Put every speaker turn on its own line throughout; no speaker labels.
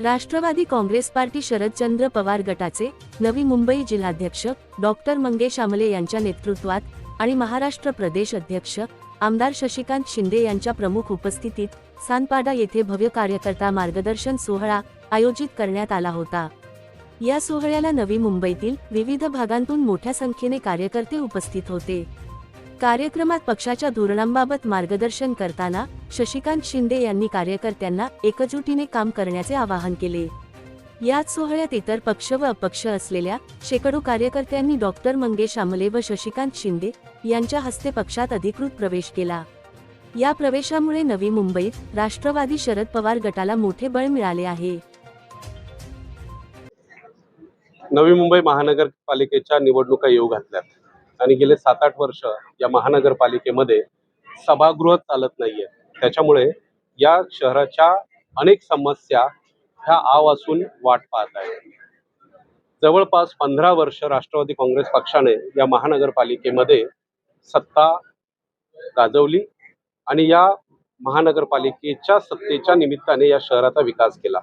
Rashtrawadi Congress party Sharadchandra Pawar गटाचे नवी मुंबई जिल्हाध्यक्ष doctor Mangesh आमले यांच्या नेतृत्वात आणि महाराष्ट्र प्रदेश अध्यक्ष आमदार शशिकांत शिंदे यांच्या प्रमुख उपस्थितीत सानपाडा येथे भव्य कार्यकर्ता मार्गदर्शन सोहळा आयोजित करण्यात आला होता. या सोहळ्याला नवी मुंबईतील विविध भागांतून मोठ्या संख्येने कार्यकर्ते उपस्थित होते. कार्यक्रमात पक्षाच्या धोरणांबाबत मार्गदर्शन करताना शशिकांत शिंदे यांनी कार्यकर्त्यांना एकजुटीने काम करण्याचे आवाहन केले. याच सोहळ्यात इतर पक्ष व अपक्ष असलेल्या शेकडो कार्यकर्त्यांनी डॉक्टर मंगेश आमले व शशिकांत शिंदे यांच्या हस्ते पक्षात अधिकृत प्रवेश केला. या प्रवेशामुळे नवी मुंबईत राष्ट्रवादी शरद पवार गटाला मोठे बळ मिळाले आहे.
नवी मुंबई महानगरपालिकेच्या निवडणुका येऊ घातल्यात. आणि गेले सात आठ वर्ष या महानगरपालिकेमध्ये सभागृह चालत नाहीये. त्याच्यामुळे या शहराच्या अनेक समस्या ह्या आवासून वाट पाहत आहेत. जवळपास पंधरा वर्ष राष्ट्रवादी काँग्रेस पक्षाने या महानगरपालिकेमध्ये सत्ता गाजवली आणि या महानगरपालिकेच्या सत्तेच्या निमित्ताने या शहराचा विकास केला.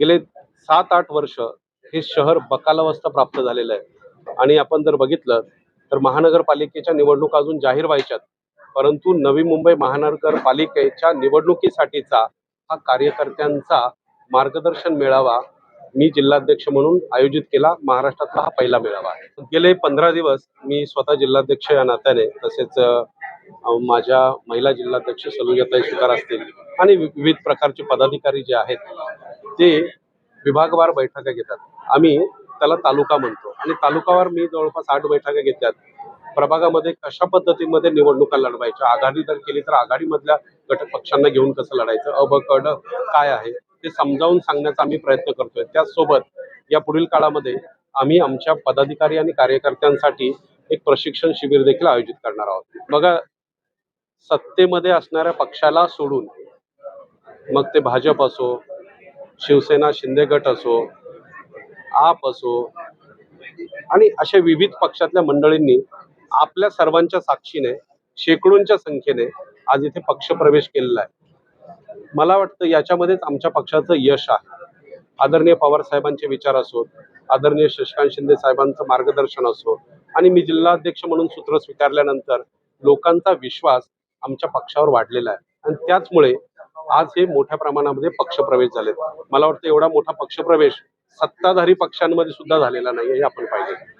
गेले सात आठ वर्ष हे शहर बकालावस्था प्राप्त झालेलं आहे. आणि आपण जर बघितलं तर महानगरपालिकेच्या निवडणूक अजून जाहीर व्हायच्यात. परंतु नवी मुंबई महानगरपालिकेच्या निवडणुकीसाठीचा हा कार्यकर्त्यांचा मार्गदर्शन मेळावा मी जिल्हाध्यक्ष म्हणून आयोजित केला. महाराष्ट्रातला हा पहिला मेळावा आहे. गेले पंधरा दिवस मी स्वतः जिल्हाध्यक्ष या नात्याने तसेच माझ्या महिला जिल्हाध्यक्ष सलुजाताई सुतार असतील आणि वि- विविध प्रकारचे पदाधिकारी जे आहेत ते विभागवार बैठका घेतात. आम्ही त्याला तालुका म्हणतो. आणि तालुकावर मी जवळपास आठ बैठका घेतल्यात. प्रभागामध्ये कशा पद्धतीमध्ये निवडणुका लढवायच्या आघाडी जर केली तर आघाडीमधल्या घटक पक्षांना घेऊन कसं लढायचं अब ब काय आहे ते समजावून सांगण्याचा आम्ही प्रयत्न करतोय. त्याचसोबत या पुढील काळामध्ये आम्ही आमच्या पदाधिकारी आणि कार्यकर्त्यांसाठी एक प्रशिक्षण शिबिर देखील आयोजित करणार आहोत. बघा सत्तेमध्ये असणाऱ्या पक्षाला सोडून मग ते भाजप असो शिवसेना शिंदे गट असो आप असो. आणि अशा विविध पक्षातल्या मंडळींनी आपल्या सर्वांच्या साक्षीने शेकडोंच्या संख्येने आज इथे पक्षप्रवेश केलेला आहे. मला वाटतं याच्यामध्येच आमच्या पक्षाचं यश आहे. आदरणीय पवार साहेबांचे विचार असोत आदरणीय शशिकांत शिंदे साहेबांचं मार्गदर्शन असो आणि मी जिल्हाध्यक्ष म्हणून सूत्र स्वीकारल्यानंतर लोकांचा विश्वास आमच्या पक्षावर वाढलेला आहे. आणि त्याचमुळे आज हे मोठ्या प्रमाणामध्ये पक्षप्रवेश झालेत. मला वाटतं एवढा मोठा पक्षप्रवेश सत्ताधारी पक्षांमध्ये सुद्धा झालेला नाही हे आपण पाहिजे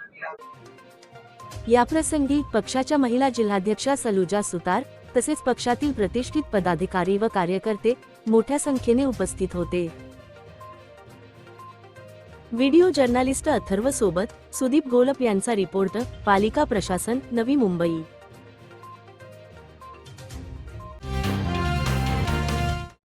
याप्रसंगी पक्षाच्या महिला जिल्हाध्यक्षा सलुजा सुतार तसेच पक्षातील प्रतिष्ठित पदाधिकारी व कार्यकर्ते मोठ्या संख्येने उपस्थित होते. व्हिडिओ जर्नालिस्ट अथर्व सोबत सुदीप गोलप यांचा रिपोर्ट पालिका प्रशासन नवी मुंबई.